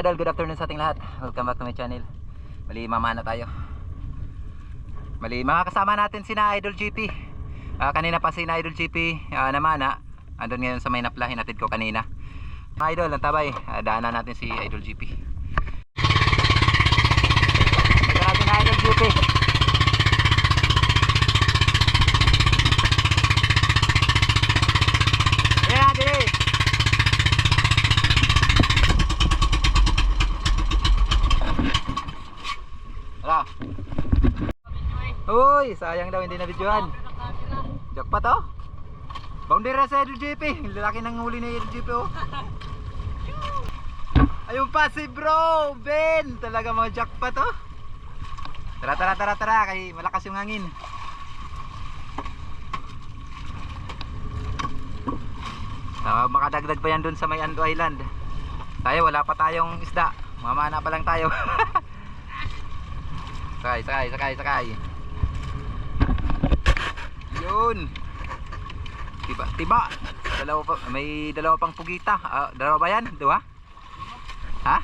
mga idol, good afternoon sa ating lahat. Welcome back to my channel. Mali mamana tayo. Mali makakasama natin sina Idol GP. Ah, kanina pa si Idol GP ah, namana. Andun ngayon sa may napla, hinatid ko kanina. Mga idol, ang tabay. Ah, daanan natin si Idol GP. Ito natin na Idol GP. Uy, sayang daw hindi na videohan. Jackpot oh. Boundary na sa JP. Lalaki ng huli ni JP oh. Ayun pa si bro, Ben. Talaga mga jackpot oh. Tara tara tara tara kay malakas yung hangin. Ah, makadagdag pa yan dun sa may Ando Island. Tayo wala pa tayong isda. Mamana pa lang tayo. sakay, sakay, sakay, sakay. Yun. Tiba, tiba. Dalawa pa, may dalawa pang pugita. Ah, dalawa ba yan? Dua? Ha?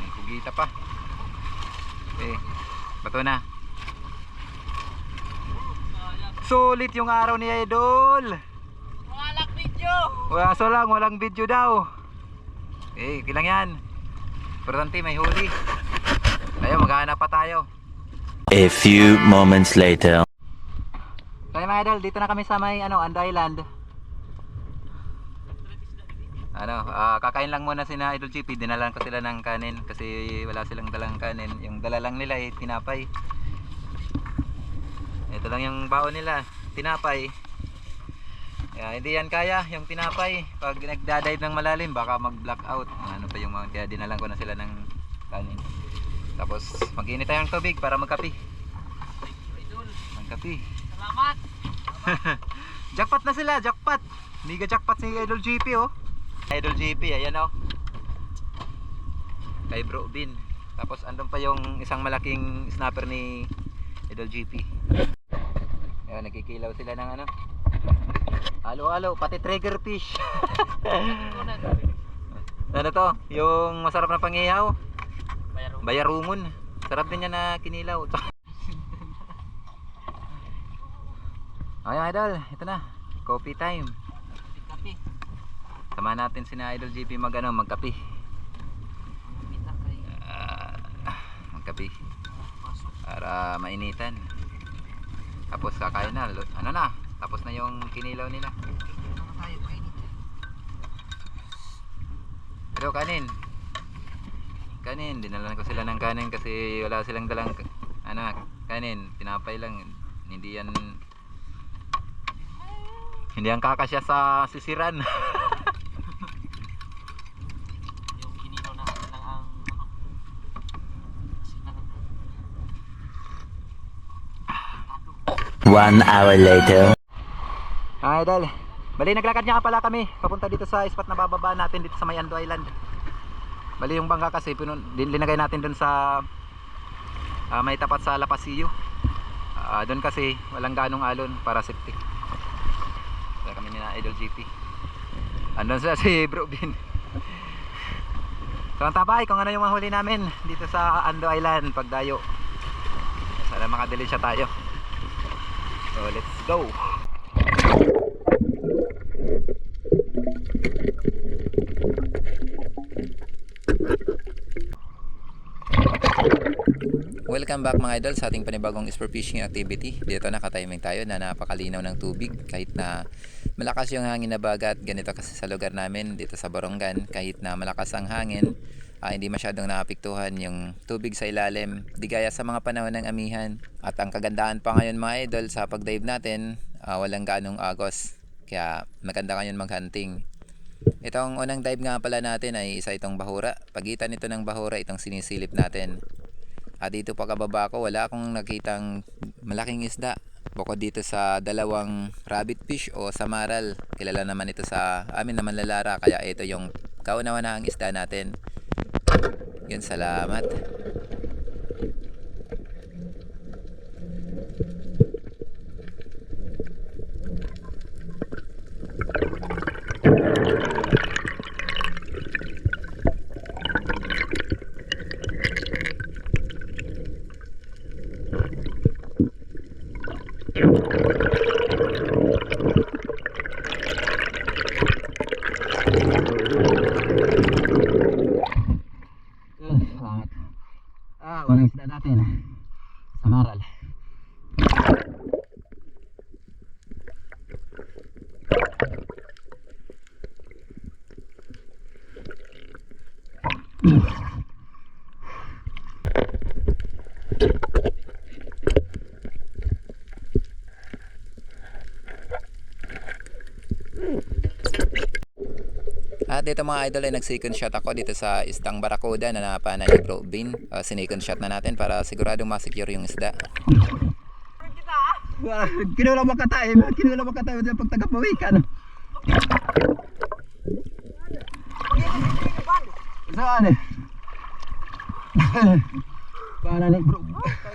May pugita pa. Okay. Bato na. Sulit yung araw ni Idol. Walang video! Wala so lang, walang video daw. Eh, kilang yan. Importante may huli. Tayo, maghahanap pa tayo. A few moments later. Mga idol, dito na kami sa may ano, And Island. Ano, ah, kakain lang muna sina Idol GP, dinalan ko sila ng kanin kasi wala silang dalang kanin. Yung dala lang nila ay tinapay. Ito lang yung baon nila, tinapay. Kaya hindi yan kaya, yung tinapay. Pag nagdadive ng malalim, baka mag-blackout. Ano pa yung mga, kaya dinalan ko na sila ng kanin. Tapos, mag-init tayo ng tubig para magkapi. Magkapi. salamat! jackpot na sila, jackpot. Mega jackpot si Idol GP oh. Idol GP, ayan oh. Kay Bro Bin. Tapos andun pa yung isang malaking snapper ni Idol GP. Ayan, nagkikilaw sila ng ano. Halo, pati trigger fish. ano to? Yung masarap na pangihaw. Bayarungon. Sarap din yan na kinilaw. Ayan idol, ito na. Coffee time. Kapi. Sama natin sina Idol GP mag ano, Ah, magkapi pasok. para mainitan. Tapos kakain na, ano na? Tapos na yung kinilaw nila. Ano? Pero kanin. Kanin, dinalan ko sila ng kanin kasi wala silang dalang ano, kanin, tinapay lang. Hindi yan hindi yan kakasya sa sisiran. Yung natin lang ang ano. Na. One hour later. Ah, idol. Bali, naglakad nga pala kami papunta dito sa spot na bababa natin dito sa may Ando Island. Bali, yung bangka kasi pinun, linagay natin dun sa ah, may tapat sa Lapasio. Ah, doon kasi walang ganong alon para safety. Kaya kami ni Idol GP. Andun sa si Bro Bin. So, ang tabay kung ano yung mahuli namin dito sa Ando Island pagdayo. Sana makadelinsya tayo. So, let's go. Welcome back mga idol sa ating panibagong sport fishing activity. Dito nakatiming tayo na napakalinaw ng tubig kahit na malakas yung hangin na bagat. Ganito kasi sa lugar namin dito sa Borongan kahit na malakas ang hangin ah, hindi masyadong naapektuhan yung tubig sa ilalim. Di gaya sa mga panahon ng amihan. At ang kagandahan pa ngayon mga idol sa pagdive natin ah, walang ganong agos. Kaya maganda ngayon maghunting. Itong unang dive nga pala natin ay isa itong bahura. Pagitan nito ng bahura itong sinisilip natin. At dito pa kababa ko, wala akong nakitang malaking isda. Bukod dito sa dalawang rabbit fish o samaral. Kilala naman ito sa amin naman lalara. Kaya ito yung kauna-unahang isda natin. Yun, salamat. Ah, unang isda natin. Sa maral. At dito mga idol ay nag-second shot ako dito sa istang barakuda na napana ni Bro Bin. Uh, sinecond shot na natin para siguradong masecure yung isda. Kinulang makatay. Kinulang makatay sa pagtagapawikan. Saan eh? Paano ni bro?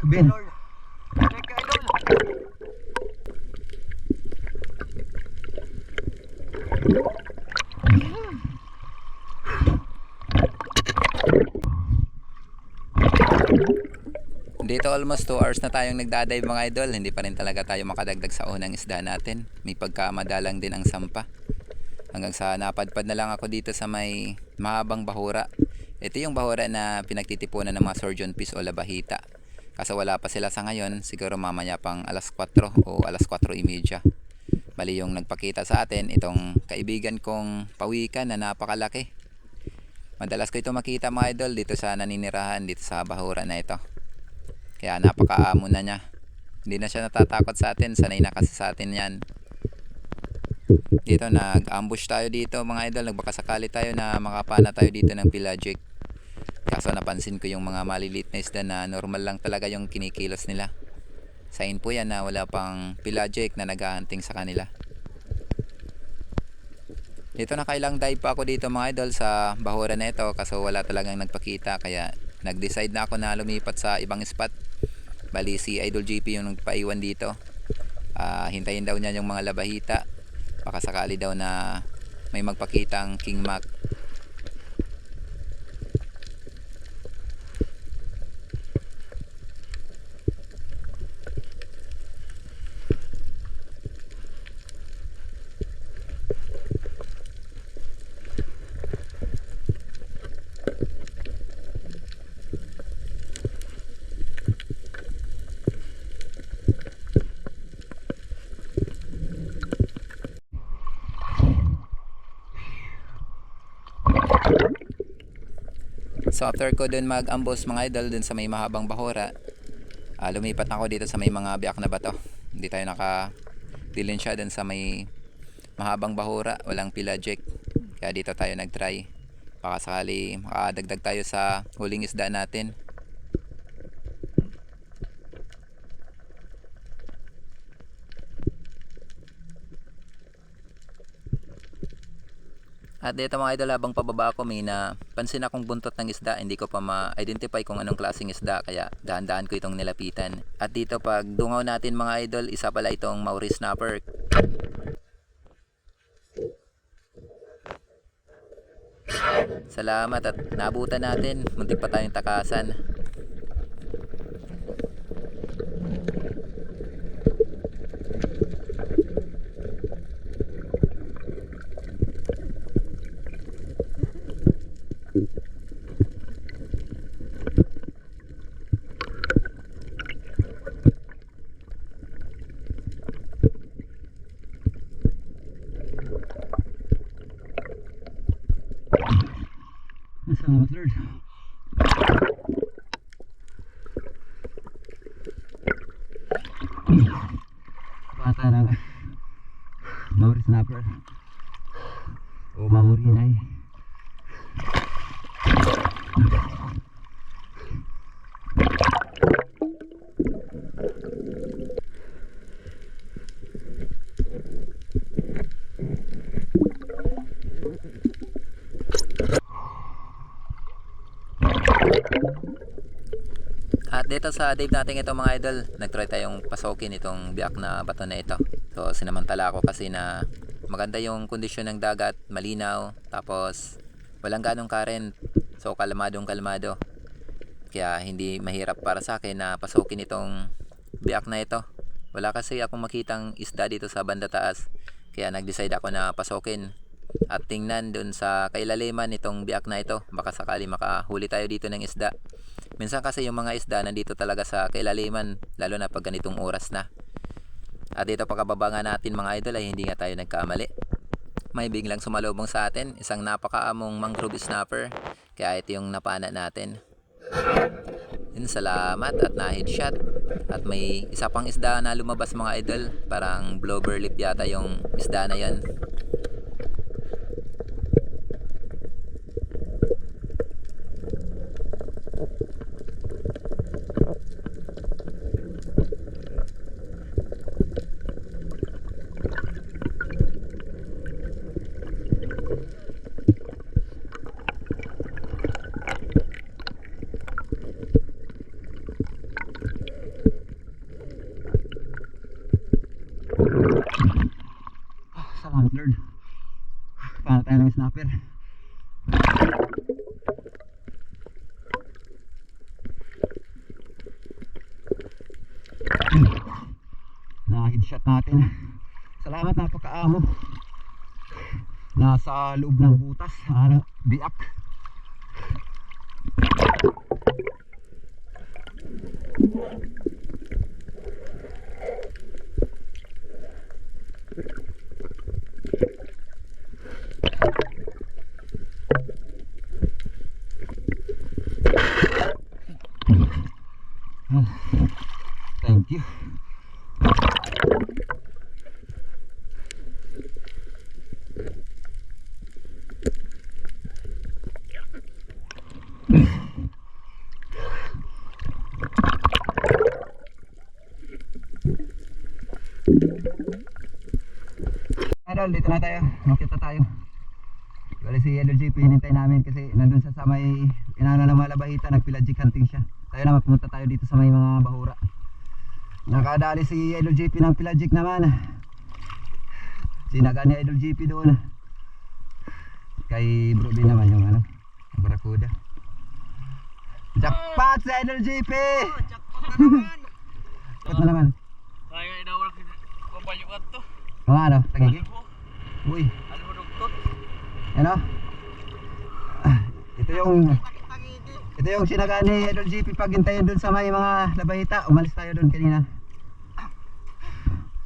Ben. Dito almost 2 hours na tayong nagdadive mga idol. Hindi pa rin talaga tayo makadagdag sa unang isda natin. May pagkamadalang din ang sampa. Hanggang sa napadpad na lang ako dito sa may mahabang bahura. Ito yung bahura na pinagtitipunan ng mga surgeon fish o labahita. Kaso wala pa sila sa ngayon. Siguro mamaya pang alas 4 o alas 4.30. Bali yung nagpakita sa atin itong kaibigan kong pawikan na napakalaki. Madalas ko ito makita mga idol dito sa naninirahan dito sa bahura na ito. Kaya napakaamo na niya. Hindi na siya natatakot sa atin. Sanay na kasi sa atin yan. Dito nag-ambush tayo dito mga idol. Nagbakasakali tayo na makapana tayo dito ng pelagic. Kaso napansin ko yung mga maliliit na isda na normal lang talaga yung kinikilos nila. Sign po yan na wala pang pelagic na naghahunting sa kanila. Dito nakailang dive pa ako dito mga idol sa bahura na ito kaso wala talagang nagpakita kaya nag-decide na ako na lumipat sa ibang spot. Bali si Idol GP yung nagpaiwan dito. Ah, hintayin daw niya yung mga labahita. Baka sakali daw na may magpakitang King Mac. So after ko dun mag-ambos mga idol dun sa may mahabang bahura, ah, lumipat ako dito sa may mga biyak na bato. Hindi tayo naka dilin siya dun sa may mahabang bahura, walang pelagic. Kaya dito tayo nag-try. Baka sakali makadagdag tayo sa huling isda natin. At dito mga idol habang pababa ako may na pansin akong buntot ng isda hindi ko pa ma-identify kung anong klaseng isda kaya dahan-dahan ko itong nilapitan. At dito pag dungaw natin mga idol isa pala itong Maori Snapper. Salamat at nabutan natin. Muntik pa tayong takasan. Salamat Lord. Bata ng Maori snapper. O Maori ay. At dito sa dive natin ito mga idol, nagtry tayong pasokin itong biyak na bato na ito. So sinamantala ko kasi na maganda yung kondisyon ng dagat, malinaw, tapos walang ganong current. So kalmadong kalmado. Kaya hindi mahirap para sa akin na pasokin itong biyak na ito. Wala kasi akong makitang isda dito sa banda taas. Kaya nag-decide ako na pasokin. At tingnan dun sa kailaliman itong biyak na ito. Baka sakali makahuli tayo dito ng isda. Minsan kasi yung mga isda nandito talaga sa kailaliman, lalo na pag ganitong oras na. At dito pagkababa nga natin mga idol ay hindi nga tayo nagkamali. May biglang sumalubong sa atin, isang napakaamong mangrove snapper. Kaya ito yung napana natin. Yun, salamat at na-headshot. At may isa pang isda na lumabas mga idol. Parang blobber lip yata yung isda na yon. Ah, Salamat Lord. Paano tayo ng snapper? Na-headshot natin. Salamat napakaamo. Nasa loob ng butas. Ano, biak. Idol, dito na tayo. Makita tayo. Bali si LG, pinintay namin kasi nandun siya sa may inano na malabahita, nagpilajik hunting siya. Tayo na magpunta tayo dito sa may mga bahura. Nakadali si Idol GP ng Pelagic naman. Sinaga ni Idol doon. Kay Bro naman yung ano, Barakuda. Jackpot si Idol GP! Jackpot na naman. Kaya na wala kabalyo ka to. Mga ano, tagigi? Uy, Ano? Ah, Ito yung ito yung sinaga ni Idol GP pag hintayin doon sa may mga labahita. Umalis tayo doon kanina.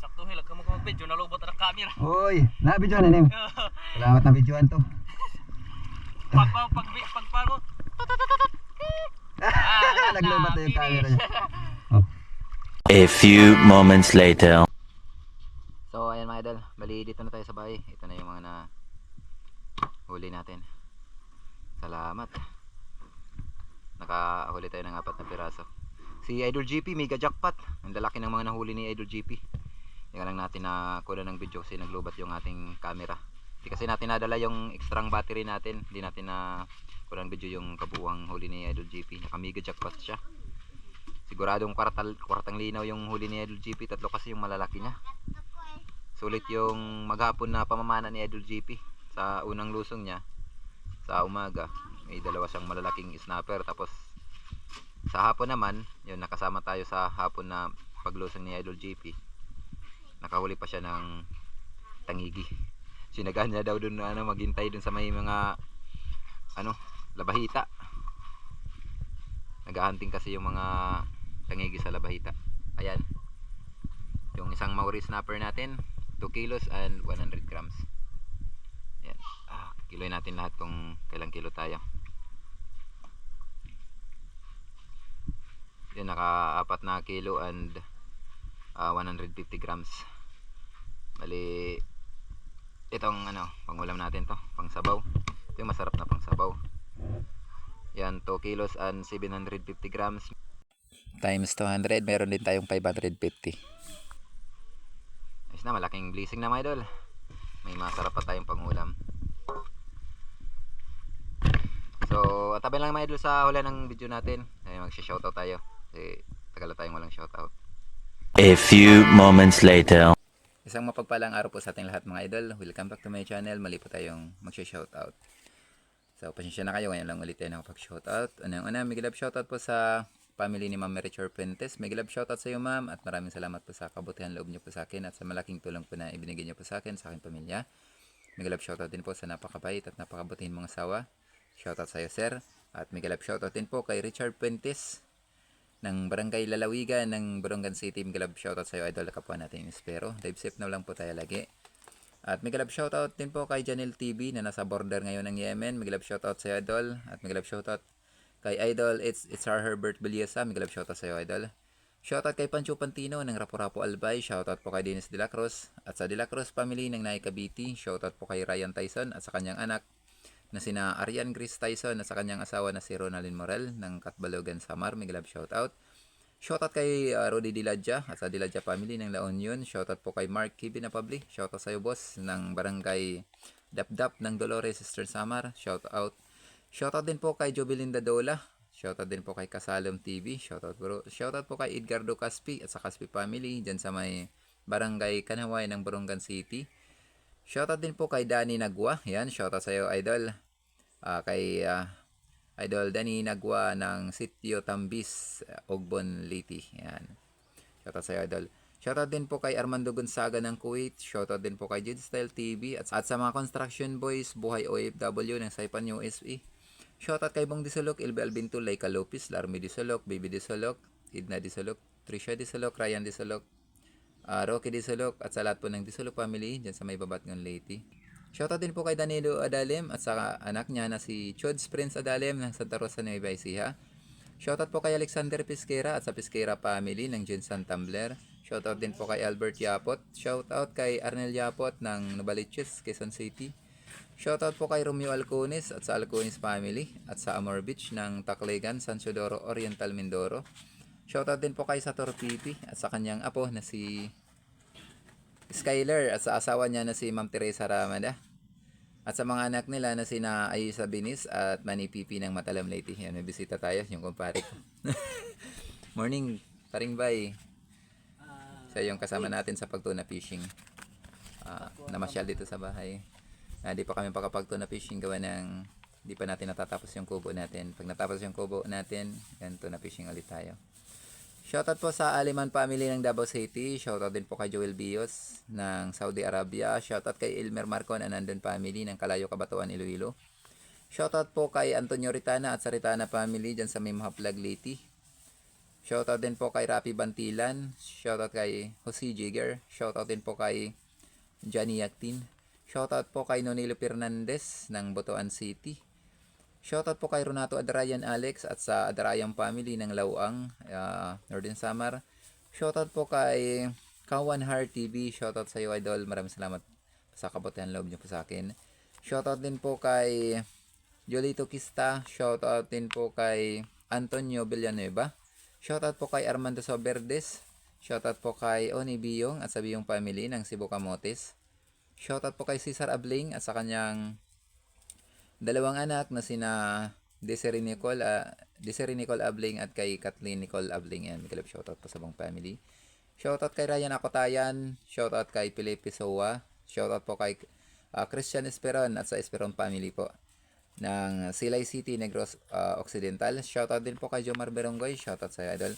Sakto hilag ka mo ka mag-video, nalubot ang camera. Uy, na-video na nim. Salamat na videoan to. pag pag pag pag pag mo. Naglubat na yung camera niya. A few moments later. Mga idol, bali dito na tayo sa bahay. Ito na yung mga na huli natin. Salamat. Nakahuli tayo ng apat na piraso. Si Idol GP, mega jackpot. Ang lalaki ng mga nahuli ni Idol GP. Hindi lang natin na kuha ng video kasi naglubat yung ating camera. Hindi kasi natin nadala yung extra battery natin. Hindi natin na kuha ng video yung kabuuang huli ni Idol GP. Naka mega jackpot siya. Siguradong kwartal, kwartang linaw yung huli ni Idol GP. Tatlo kasi yung malalaki niya. Sulit yung maghapon na pamamana ni Idol GP sa unang lusong niya sa umaga. May dalawa siyang malalaking snapper tapos sa hapon naman, yun nakasama tayo sa hapon na paglusong ni Idol GP. Nakahuli pa siya ng tangigi. Sinagahan niya daw dun ano maghintay dun sa may mga ano, labahita. Naghahunting kasi yung mga tangigi sa labahita. Ayan. Yung isang Maori snapper natin, 2 kilos and 100 grams. Ayan. Ah, kiloy natin lahat kung kailang kilo tayo. Yun, naka-apat na kilo and ah, 150 grams. Bali, itong ano, pangulam natin to, pang sabaw. Ito yung masarap na pang sabaw. Yan, 2 kilos and 750 grams. Times 200, meron din tayong 550. Ayos na, malaking blessing na mga idol. May masarap pa tayong pangulam. So, tabi lang mga idol sa huli ng video natin. Ay, mag-shoutout tayo. Kasi tagal na tayong walang shoutout. A few moments later. Isang mapagpalang araw po sa ating lahat mga idol. Welcome back to my channel. Mali po tayong mag-shoutout. So, pasensya na kayo. Ngayon lang ulit tayo nakapag-shoutout. Unang una, may love shoutout po sa family ni Ma'am Mary Fuentes. May love shoutout sa iyo ma'am at maraming salamat po sa kabutihan loob niyo po sa akin at sa malaking tulong po na ibinigay niyo po sa akin, sa aking pamilya. May love shoutout din po sa napakabait at napakabutihin mga sawa. Shoutout sa iyo sir. At mega love shoutout din po kay Richard Puentes ng Barangay Lalawigan ng Borongan City. Mega love shoutout sa iyo, idol kapwa natin. Espero. Live safe na lang po tayo lagi. At mega love shoutout din po kay Janelle TV na nasa border ngayon ng Yemen. Mega love shoutout sa iyo, idol. At mega love shoutout kay idol it's it's our Herbert Beliesa. Mega love shoutout sa iyo, idol. Shoutout kay Pancho Pantino ng Rapo-Rapo Albay. Shoutout po kay Dennis De La Cruz. At sa De La Cruz family ng Naika Cavite. Shoutout po kay Ryan Tyson at sa kanyang anak na sina Arian Chris Tyson at sa kanyang asawa na si Ronaldin Morel ng Katbalogan Samar. Mega love shoutout. Shoutout kay uh, Rudy Diladja at sa Diladja family ng La Union. Shoutout po kay Mark Kibin Napabli. Shoutout sa iyo boss ng Barangay Dapdap ng Dolores Sister Samar. Shoutout. Shoutout din po kay Jobelinda Dola. Shoutout din po kay Kasalom TV. Shoutout bro. Shoutout po kay Edgardo Caspi at sa Caspi family dyan sa may Barangay Kanaway ng Borongan City. Shoutout din po kay Danny Nagwa. Yan, shoutout sa iyo idol. Ah, kay ah, Idol Danny Nagwa ng Sitio Tambis, uh, Ogbon, Liti. Yan. Shoutout sa iyo, Idol. Shoutout din po kay Armando Gonzaga ng Kuwait. Shoutout din po kay Jid Style TV. At, at sa mga construction boys, buhay OFW ng Saipan USE. Shoutout kay Bong Disolok, Ilbe Albintul, Laika Lopez, Larmy Disolok, Baby Disolok, Idna Disolok, Trisha Disolok, Ryan Disolok, uh, Rocky Disolok, at sa lahat po ng Disolok family dyan sa may babat ng Leyte. Shoutout din po kay Danilo Adalem at sa anak niya na si Chods Prince Adalem ng Santa Rosa Nueva Ecija. Shoutout po kay Alexander Pisquera at sa Pisquera family ng Jensen Tumbler. Shoutout din po kay Albert Yapot. Shoutout kay Arnel Yapot ng Novaliches, Quezon City. Shoutout po kay Romeo Alcones at sa Alcones family at sa Amor Beach ng Taclegan, San Teodoro, Oriental, Mindoro. Shoutout din po kay Sator Pipi at sa kanyang apo na si Skyler at sa asawa niya na si Ma'am Teresa Ramada. At sa mga anak nila na sina Ayusa Binis at Manny Pipi ng Matalam Leyte. Yan, may bisita tayo, yung kumpare ko. Morning, paring bay. Siya yung kasama natin sa pagtuna fishing. Ah, namasyal dito sa bahay. Ah, di pa kami pakapagtuna fishing gawa ng di pa natin natatapos yung kubo natin. Pag natapos yung kubo natin, yan tuna fishing ulit tayo. Shoutout po sa Aliman family ng Davao City. Shoutout din po kay Joel Bios ng Saudi Arabia. Shoutout kay Elmer Marcon and family ng Kalayo, Kabatuan, Iloilo. Shoutout po kay Antonio Ritana at sa Ritana family dyan sa Mimhaplag Liti. Shoutout din po kay Rapi Bantilan. Shoutout kay Jose Jigger. Shoutout din po kay Johnny Yaktin. Shoutout po kay Nonilo Fernandez ng Botoan City. Shoutout po kay Renato Adrayan Alex at sa Adrayan family ng Lauang, uh, Northern Samar. Shoutout po kay Kawan Heart TV. Shoutout sa iyo, Idol. Maraming salamat sa kabutihan loob niyo po sa akin. Shoutout din po kay Jolito Kista. Shoutout din po kay Antonio Villanueva. Shoutout po kay Armando Soberdes. Shoutout po kay Oni Biyong at sa Biyong family ng Cebu Camotes. Shoutout po kay Cesar Abling at sa kanyang dalawang anak na sina Desiree Nicole, uh, Desiree Nicole Abling at kay Kathleen Nicole Abling. Yan, Miguel shoutout po sa buong family. Shoutout kay Ryan Akotayan, shoutout kay Felipe Sowa, shoutout po kay uh, Christian Esperon at sa Esperon family po ng Silay City, Negros uh, Occidental. Shoutout din po kay Jomar Berongoy, shoutout sa idol.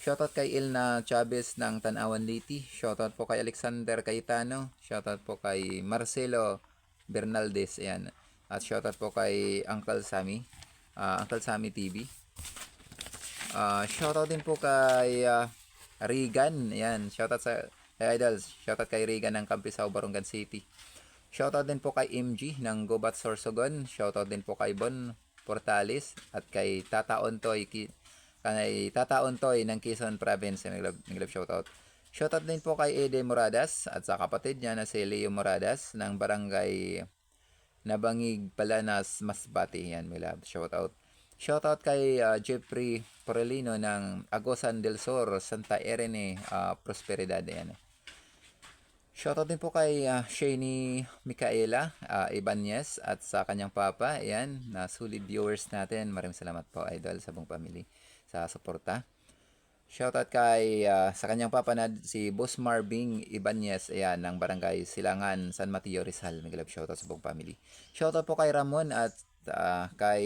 Shoutout kay Ilna Chavez ng Tanawan Liti. Shoutout po kay Alexander Cayetano. Shoutout po kay Marcelo Bernaldez. Ayan. At shoutout po kay Uncle Sammy. ah, Uncle Sammy TV. Ah, shoutout din po kay ah, Regan. Ayan. Shoutout sa kay Idols. Shoutout kay Regan ng Campisao, Barongan City. Shoutout din po kay MG ng Gobat Sorsogon. Shoutout din po kay Bon Portales at kay Tata Ontoy ki, kay Tata Ontoy ng Quezon Province. Naglab, naglab shoutout. Shoutout din po kay Ede Moradas at sa kapatid niya na si Leo Moradas ng Barangay Nabangig Palanas Masbati. Yan, may love. Shoutout. Shoutout kay ah, Jeffrey Porelino ng Agosan del Sur, Santa Irene, ah, Prosperidad. Yan. Shoutout din po kay uh, Shani Micaela uh, Ibanez at sa kanyang papa. Ayan, na solid viewers natin. Maraming salamat po, idol, sa buong family sa suporta. Shoutout kay ah, sa kanyang papa na si Boss Marving Ibanez, ayan, ng Barangay Silangan, San Mateo Rizal. Love shoutout sa buong family. Shoutout po kay Ramon at ah, kay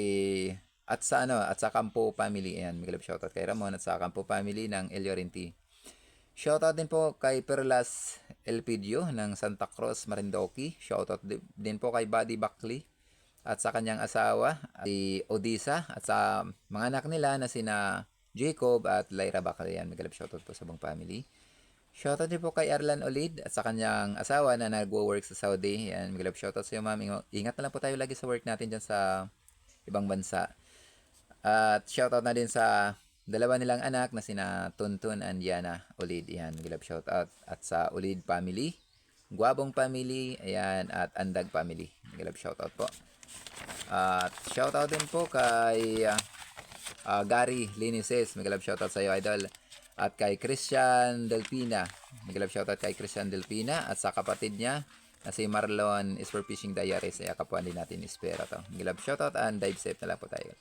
at sa ano at sa Campo family ayan love shoutout kay Ramon at sa Campo family ng El Llorente Shoutout din po kay Perlas Elpidio ng Santa Cruz, Marindoki. Shoutout di- din po kay Buddy Buckley at sa kanyang asawa, si Odisa, at sa mga anak nila na sina Jacob at Lyra Bacalian. Magalap shoutout po sa buong family. Shoutout din po kay Arlan Olid at sa kanyang asawa na nagwo-work sa Saudi. Yan, magalap shoutout sa iyo ma'am. Ingat na lang po tayo lagi sa work natin dyan sa ibang bansa. At shoutout na din sa dalawa nilang anak na sina Tuntun and Yana Olid. Yan, magalap shoutout. At sa Olid family, Guabong family, ayan, at Andag family. Magalap shoutout po. At shoutout din po kay ah, ah, Gary Linises. Magalap shoutout sa iyo, idol. At kay Christian Delpina. Magalap shoutout kay Christian Delpina. At sa kapatid niya na si Marlon is for Fishing Diaries. Ay kapuan din natin ispera to. Magalap shoutout and dive safe na lang po tayo.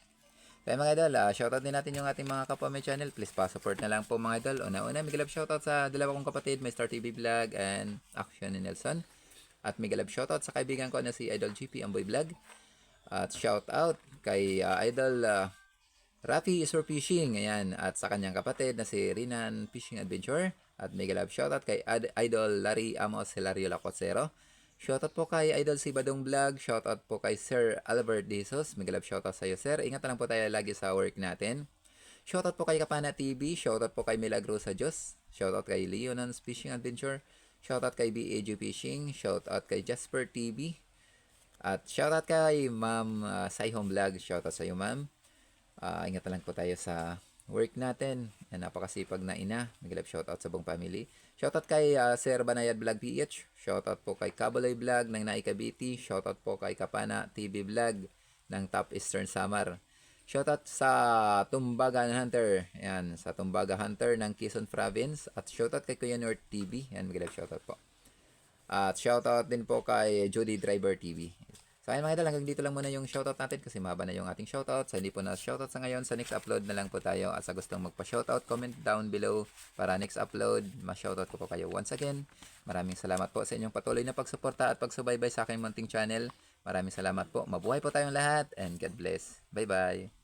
Kaya mga idol, ah, shoutout din natin yung ating mga kapwa may channel. Please pa-support na lang po mga idol. Una-una, Miguel shoutout sa dalawa kong kapatid, Mr. TV Vlog and Action ni Nelson. At Miguel shoutout sa kaibigan ko na si Idol GP Amboy Vlog. At shoutout kay ah, Idol ah, Rafi is for Fishing. Ayan. At sa kanyang kapatid na si Rinan Fishing Adventure. At mega love shoutout kay Ad- Idol Larry Amos Hilario Lacosero. Shoutout po kay Idol si Badong Vlog. Shoutout po kay Sir Albert Dizos. Mega love shoutout sa iyo, sir. Ingat lang po tayo lagi sa work natin. Shoutout po kay Kapana TV. Shoutout po kay Milagrosa Diyos. Shoutout kay Leonans Fishing Adventure. Shoutout kay BAG Fishing. Shoutout kay Jasper TV. At shoutout kay Ma'am uh, Saihong Vlog. Shoutout sa iyo, ma'am. Ah, ingat lang po tayo sa work natin. Yan, napakasipag na ina. Nag-love shoutout sa buong family. Shoutout kay ah, Sir Banayad Vlog PH. Shoutout po kay Kabaloy Vlog ng Naikabiti. Shoutout po kay Kapana TV Vlog ng Top Eastern Samar. Shoutout sa Tumbaga Hunter. Yan, sa Tumbaga Hunter ng Quezon Province. At shoutout kay Kuya North TV. Yan, mag-love shoutout po. At shoutout din po kay Judy Driver TV. So ayun mga idol, hanggang dito lang muna yung shoutout natin kasi mahaba na yung ating shoutout. Sa hindi po na shoutout sa ngayon, sa next upload na lang po tayo. At sa gustong magpa-shoutout, comment down below para next upload, ma-shoutout ko po kayo once again. Maraming salamat po sa inyong patuloy na pagsuporta at pagsubaybay sa aking munting channel. Maraming salamat po. Mabuhay po tayong lahat and God bless. Bye-bye.